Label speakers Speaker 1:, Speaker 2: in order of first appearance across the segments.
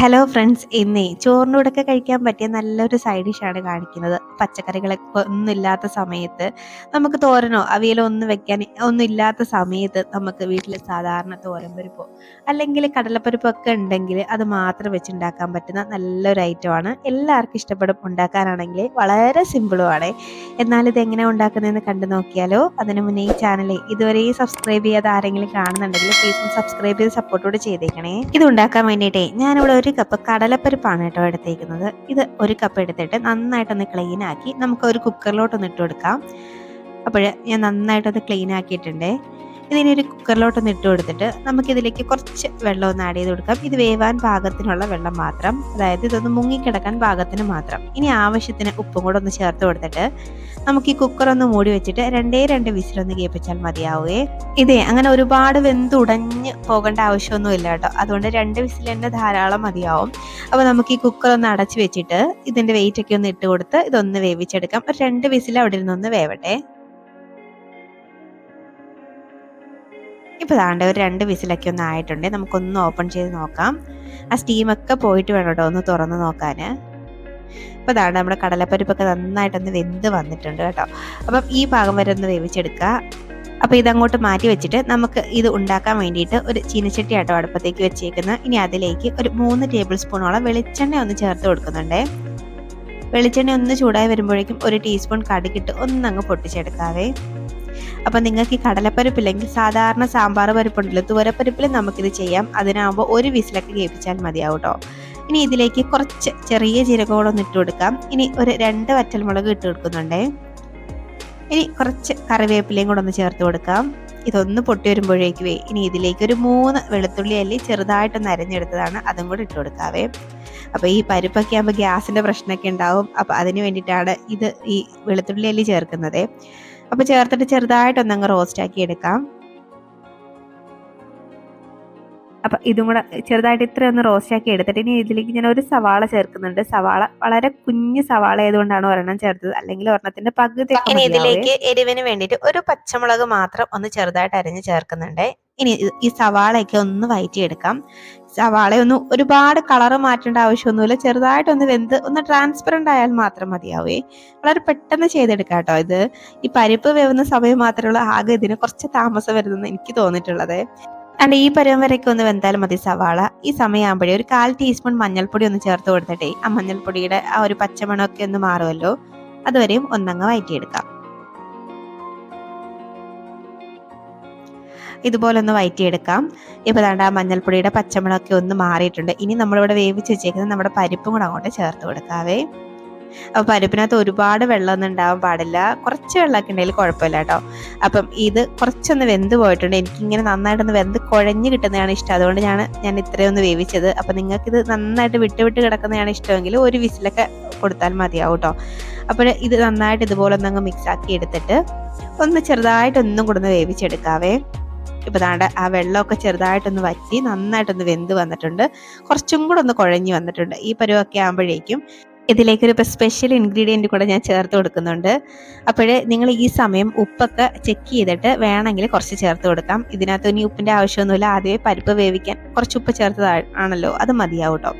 Speaker 1: Hello friends ഇന്നേ ചോറിനോടൊക്കെ കഴിക്കാൻ പറ്റിയ നല്ലൊരു സൈഡ് ഡിഷാണ് കാണിക്കുന്നത്. പച്ചക്കറികളൊക്കെ ഒന്നും ഇല്ലാത്ത സമയത്ത് നമുക്ക് തോരനോ അവിയലോ ഒന്നും വെക്കാൻ ഒന്നും ഇല്ലാത്ത സമയത്ത് നമുക്ക് വീട്ടിൽ സാധാരണ തോരൻ പരിപ്പോ അല്ലെങ്കിൽ കടലപ്പരിപ്പൊക്കെ ഉണ്ടെങ്കിൽ അത് മാത്രം വെച്ചുണ്ടാക്കാൻ പറ്റുന്ന നല്ലൊരു ഐറ്റമാണ് എല്ലാവർക്കും ഇഷ്ടപ്പെടും ഉണ്ടാക്കാനാണെങ്കിൽ. വളരെ സിമ്പിളുമാണ് എന്നാൽ ഇത് എങ്ങനെ ഉണ്ടാക്കുന്നതെന്ന് കണ്ടു നോക്കിയാലോ. അതിന് മുന്നേ ഈ ചാനൽ ഇതുവരെ സബ്സ്ക്രൈബ് ചെയ്യാതെ ആരെങ്കിലും കാണുന്നുണ്ടെങ്കിൽ പ്ലീസ് സബ്സ്ക്രൈബ് ചെയ്ത് സപ്പോർട്ടോട് ചെയ്തേക്കണേ. ഇത് ഉണ്ടാക്കാൻ വേണ്ടിയിട്ടേ ഞാനിവിടെ ഒരു കപ്പ് കടലപ്പരിപ്പാണ് കേട്ടോ എടുത്തേക്കുന്നത്. ഇത് ഒരു കപ്പ് എടുത്തിട്ട് നന്നായിട്ടൊന്ന് ക്ലീൻ ആക്കി നമുക്ക് ഒരു കുക്കറിലോട്ടൊന്ന് ഇട്ട് കൊടുക്കാം. അപ്പോൾ ഞാൻ നന്നായിട്ടൊന്ന് ക്ലീൻ ആക്കിയിട്ടുണ്ട്. ഇതിനെ ഒരു കുക്കറിലോട്ടൊന്ന് ഇട്ട് കൊടുത്തിട്ട് നമുക്കിതിലേക്ക് കുറച്ച് വെള്ളം ഒന്ന് ആഡ് ചെയ്ത് കൊടുക്കാം. ഇത് വേവാൻ പാകത്തിനുള്ള വെള്ളം മാത്രം. അതായത് ഇതൊന്ന് മുങ്ങിക്കിടക്കാൻ പാകത്തിന് മാത്രം. ഇനി ആവശ്യത്തിന് ഉപ്പും കൂടെ ഒന്ന് ചേർത്ത് കൊടുത്തിട്ട് നമുക്ക് ഈ കുക്കർ ഒന്ന് മൂടി വെച്ചിട്ട് രണ്ടേ രണ്ട് വിസിലൊന്ന് കേൾപ്പിച്ചാൽ മതിയാവുകയെ ഇതേ അങ്ങനെ ഒരുപാട് വെന്ത് ഉടഞ്ഞ് പോകേണ്ട ആവശ്യമൊന്നുമില്ല കേട്ടോ. അതുകൊണ്ട് രണ്ട് വിസിൽ ധാരാളം മതിയാവും. അപ്പോൾ നമുക്ക് ഈ കുക്കർ ഒന്ന് അടച്ചു വെച്ചിട്ട് ഇതിന്റെ വെയിറ്റ് ഒക്കെ ഒന്ന് ഇട്ട് കൊടുത്ത് ഇതൊന്ന് വേവിച്ചെടുക്കാം. ഒരു രണ്ട് വിസിൽ അവിടെ ഇരുന്നൊന്ന് വേവട്ടെ. ഇപ്പോൾ താണ്ട ഒരു രണ്ട് വിസിലൊക്കെ ഒന്ന് ആയിട്ടുണ്ട്. നമുക്കൊന്ന് ഓപ്പൺ ചെയ്ത് നോക്കാം. ആ സ്റ്റീമൊക്കെ പോയിട്ട് വേണം കേട്ടോ ഒന്ന് തുറന്ന് നോക്കാൻ അപ്പോൾ അതാണ് നമ്മുടെ കടലപ്പരിപ്പൊക്കെ നന്നായിട്ടൊന്ന് വെന്ത് വന്നിട്ടുണ്ട് കേട്ടോ. അപ്പം ഈ ഭാഗം വരെ ഒന്ന് വേവിച്ചെടുക്കുക. അപ്പോൾ ഇതങ്ങോട്ട് മാറ്റി വെച്ചിട്ട് നമുക്ക് ഇത് ഉണ്ടാക്കാൻ വേണ്ടിയിട്ട് ഒരു ചീനച്ചട്ടി ആട്ടോ അടുപ്പത്തേക്ക് വെച്ചേക്കുന്നത്. ഇനി അതിലേക്ക് ഒരു മൂന്ന് ടേബിൾ സ്പൂണോളം വെളിച്ചെണ്ണ ഒന്ന് ചേർത്ത് കൊടുക്കുന്നുണ്ട്. വെളിച്ചെണ്ണ ഒന്ന് ചൂടായി വരുമ്പോഴേക്കും ഒരു ടീസ്പൂൺ കടുകിട്ട് ഒന്നങ്ങ് പൊട്ടിച്ചെടുക്കാവേ. അപ്പം നിങ്ങൾക്ക് ഈ കടലപ്പരിപ്പില്ലെങ്കിൽ സാധാരണ സാമ്പാർ പരിപ്പുണ്ടല്ലോ തുവരപ്പരിപ്പിൽ നമുക്കിത് ചെയ്യാം. അതിനാകുമ്പോൾ ഒരു വിസിലൊക്കെ കേൾപ്പിച്ചാൽ മതിയാവും കേട്ടോ ഇനി ഇതിലേക്ക് കുറച്ച് ചെറിയ ജീരകങ്ങളൊന്ന് ഇട്ട് കൊടുക്കാം. ഇനി ഒരു രണ്ട് വറ്റൽമുളക് ഇട്ട് കൊടുക്കുന്നുണ്ടേ. ഇനി കുറച്ച് കറിവേപ്പിലയും കൂടെ ഒന്ന് ചേർത്ത് കൊടുക്കാം. ഇതൊന്ന് പൊട്ടി വരുമ്പോഴേക്കുവേ ഇനി ഇതിലേക്ക് ഒരു മൂന്ന് വെളുത്തുള്ളി അല്ലി ചെറുതായിട്ടൊന്ന് അരഞ്ഞെടുത്തതാണ് അതും കൂടെ ഇട്ട് കൊടുക്കാവേ. അപ്പോൾ ഈ പരിപ്പൊക്കെ ആകുമ്പോൾ ഗ്യാസിന്റെ പ്രശ്നമൊക്കെ ഉണ്ടാവും. അപ്പോൾ അതിന് വേണ്ടിയിട്ടാണ് ഇത് ഈ വെളുത്തുള്ളി അല്ലി ചേർക്കുന്നത്. അപ്പോൾ ചേർത്തിട്ട് ചെറുതായിട്ടൊന്നങ്ങ് റോസ്റ്റ് ആക്കി എടുക്കാം. അപ്പം ഇതും കൂടെ ചെറുതായിട്ട് ഇത്ര ഒന്ന് റോസ്റ്റ് ആക്കി എടുത്തിട്ട് ഇനി ഇതിലേക്ക് ഞാൻ ഒരു സവാള ചേർക്കുന്നുണ്ട്. സവാള വളരെ കുഞ്ഞു സവാള ആയതുകൊണ്ടാണ് ഒരെണ്ണം ചേർത്തത്. അല്ലെങ്കിൽ ഒരെണ്ണത്തിന്റെ പകുതി ഇതിലേക്ക് എരിവിന് വേണ്ടിയിട്ട് ഒരു പച്ചമുളക് മാത്രം ഒന്ന് ചെറുതായിട്ട് അരിഞ്ഞ് ചേർക്കുന്നുണ്ട്. ഇനി ഈ സവാളയൊക്കെ ഒന്ന് വയറ്റിയെടുക്കാം. സവാള ഒന്ന് ഒരുപാട് കളർ മാറ്റേണ്ട ആവശ്യമൊന്നുമില്ല. ചെറുതായിട്ടൊന്ന് വെന്ത് ഒന്ന് ട്രാൻസ്പെറന്റ് ആയാൽ മാത്രം മതിയാവേ. വളരെ പെട്ടെന്ന് ചെയ്തെടുക്കാം കേട്ടോ ഇത്. ഈ പരിപ്പ് വേവുന്ന സമയം മാത്രമുള്ള ആകെ ഇതിന് കുറച്ച് താമസം വരുന്നെന്ന് എനിക്ക് തോന്നിയിട്ടുള്ളത്. അണ്ട് ഈ പരുവം വരയ്ക്ക് ഒന്ന് വെന്താലും മതി സവാള. ഈ സമയമാകുമ്പോഴേ ഒരു കാൽ ടീസ്പൂൺ മഞ്ഞൾപ്പൊടി ഒന്ന് ചേർത്ത് കൊടുത്തിട്ടേ ആ മഞ്ഞൾപ്പൊടിയുടെ ആ ഒരു പച്ചമണമൊക്കെ ഒന്ന് മാറുമല്ലോ. അതുവരെയും ഒന്നങ്ങ് വയറ്റിയെടുക്കാം. ഇതുപോലെ ഒന്ന് വയറ്റിയെടുക്കാം. ഇപ്പോൾ ദാണ്ട് ആ മഞ്ഞൾപ്പൊടിയുടെ പച്ചമുളകൊക്കെ ഒന്ന് മാറിയിട്ടുണ്ട്. ഇനി നമ്മളിവിടെ വേവിച്ച് വെച്ചേക്കുന്നത് നമ്മുടെ പരിപ്പും കൂടെ അങ്ങോട്ട് ചേർത്ത് കൊടുക്കാവേ. അപ്പോൾ പരിപ്പിനകത്ത് ഒരുപാട് വെള്ളമൊന്നും ഉണ്ടാവാൻ പാടില്ല. കുറച്ച് വെള്ളമൊക്കെ ഉണ്ടെങ്കിൽ കുഴപ്പമില്ല കേട്ടോ. അപ്പം ഇത് കുറച്ചൊന്ന് വെന്ത് പോയിട്ടുണ്ട്. എനിക്കിങ്ങനെ നന്നായിട്ടൊന്ന് വെന്ത് കുഴഞ്ഞ് കിട്ടുന്നതാണ് ഇഷ്ടം. അതുകൊണ്ട് ഞാൻ ഞാൻ ഇത്രയൊന്ന് വേവിച്ചത്. അപ്പം നിങ്ങൾക്കിത് നന്നായിട്ട് വിട്ട് വിട്ട് കിടക്കുന്നതാണ് ഇഷ്ടമെങ്കിൽ ഒരു വിസിലൊക്കെ കൊടുത്താൽ മതിയാവും കേട്ടോ. അപ്പോൾ ഇത് നന്നായിട്ട് ഇതുപോലെ ഒന്നങ്ങ് മിക്സ് ആക്കി എടുത്തിട്ട് ഒന്ന് ചെറുതായിട്ടൊന്നും കൂടെ ഒന്ന് വേവിച്ചെടുക്കാവേ. ഇപ്പൊ താണ്ട ആ വെള്ളമൊക്കെ ചെറുതായിട്ടൊന്ന് വറ്റി നന്നായിട്ടൊന്ന് വെന്ത് വന്നിട്ടുണ്ട്. കുറച്ചും കൂടെ ഒന്ന് കുഴഞ്ഞു വന്നിട്ടുണ്ട്. ഈ പരുവൊക്കെ ആകുമ്പോഴേക്കും ഇതിലേക്കൊരു സ്പെഷ്യൽ ഇൻഗ്രീഡിയന്റ് കൂടെ ഞാൻ ചേർത്ത് കൊടുക്കുന്നുണ്ട്. അപ്പോൾ നിങ്ങൾ ഈ സമയം ഉപ്പൊക്കെ ചെക്ക് ചെയ്തിട്ട് വേണമെങ്കിൽ കുറച്ച് ചേർത്ത് കൊടുക്കാം. ഇതിനകത്ത് ഇനി ഉപ്പിന്റെ ആവശ്യമൊന്നുമില്ല. ആദ്യമേ പരിപ്പ് വേവിക്കാൻ കുറച്ച് ഉപ്പ് ചേർത്തത് ആണല്ലോ. അത് മതിയാവും കേട്ടോ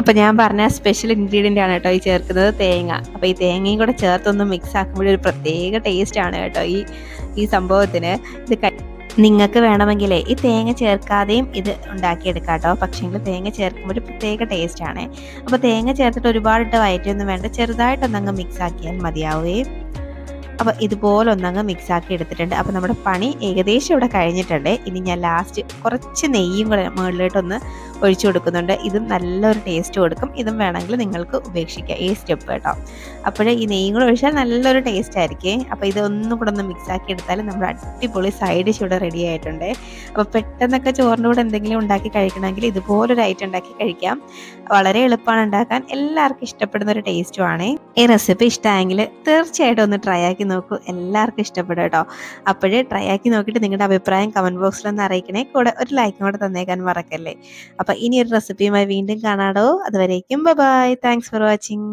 Speaker 1: അപ്പോൾ ഞാൻ പറഞ്ഞ സ്പെഷ്യൽ ഇൻഗ്രീഡിയന്റ് ആണ് കേട്ടോ ഈ ചേർക്കുന്നത് തേങ്ങ. അപ്പോൾ ഈ തേങ്ങയും കൂടെ ചേർത്തൊന്ന് മിക്സ് ആക്കുമ്പോഴൊരു പ്രത്യേക ടേസ്റ്റ് ആണ് കേട്ടോ ഈ ഈ സംഭവത്തിന്. ഇത് നിങ്ങൾക്ക് വേണമെങ്കിൽ ഈ തേങ്ങ ചേർക്കാതെയും ഇത് ഉണ്ടാക്കിയെടുക്കാം കേട്ടോ. പക്ഷേങ്കിൽ തേങ്ങ ചേർക്കുമ്പോൾ ഒരു പ്രത്യേക ടേസ്റ്റ് ആണ്. അപ്പോൾ തേങ്ങ ചേർത്തിട്ട് ഒരുപാട് വയറ്റൊന്നും വേണ്ട. ചെറുതായിട്ടൊന്നങ്ങ് മിക്സ് ആക്കിയാൽ മതിയാവുകയും അപ്പോൾ ഇതുപോലെ ഒന്നങ്ങ് മിക്സ് ആക്കി എടുത്തിട്ടുണ്ട്. അപ്പോൾ നമ്മുടെ പണി ഏകദേശം ഇവിടെ കഴിഞ്ഞിട്ടുണ്ട്. ഇനി ഞാൻ ലാസ്റ്റ് കുറച്ച് നെയ്യും കൂടെ മുകളിലോട്ടൊന്ന് ഒഴിച്ചു കൊടുക്കുന്നുണ്ട്. ഇതും നല്ലൊരു ടേസ്റ്റ് കൊടുക്കും. ഇതും വേണമെങ്കിൽ നിങ്ങൾക്ക് ഉപേക്ഷിക്കാം. ഈ സ്റ്റെപ്പ് കേട്ടോ. അപ്പോൾ ഈ നെയ്യും കൂടെ ഒഴിച്ചാൽ നല്ലൊരു ടേസ്റ്റ് ആയിരിക്കും. അപ്പോൾ ഇതൊന്നും കൂടെ ഒന്ന് മിക്സ് ആക്കി എടുത്താൽ നമ്മുടെ അടിപൊളി സൈഡ് ഡിഷ് ഇവിടെ റെഡി ആയിട്ടുണ്ട്. അപ്പോൾ പെട്ടെന്നൊക്കെ ചോറിന്റെ കൂടെ എന്തെങ്കിലും ഉണ്ടാക്കി കഴിക്കണമെങ്കിൽ ഇതുപോലൊരു ഐറ്റം ഉണ്ടാക്കി കഴിക്കാം. വളരെ എളുപ്പമാണ് ഉണ്ടാക്കാൻ. എല്ലാവർക്കും ഇഷ്ടപ്പെടുന്ന ഒരു ടേസ്റ്റുമാണ് ഈ റെസിപ്പി ഇഷ്ടമായെങ്കിൽ തീർച്ചയായിട്ടും ഒന്ന് ട്രൈ ആക്കി നോക്കൂ. എല്ലാവർക്കും ഇഷ്ടപ്പെടും കേട്ടോ. അപ്പോഴേ ട്രൈ ആക്കി നോക്കിയിട്ട് നിങ്ങളുടെ അഭിപ്രായം കമന്റ് ബോക്സിൽ ഒന്ന് അറിയിക്കണേ. കൂടെ ഒരു ലൈക്കും കൂടെ തന്നേക്കാൻ മറക്കല്ലേ. അപ്പോൾ ഇനി ഒരു റെസിപ്പിയുമായി വീണ്ടും കാണാടോ. അതുവരേക്കും ബൈ താങ്ക്സ് ഫോർ വാച്ചിങ്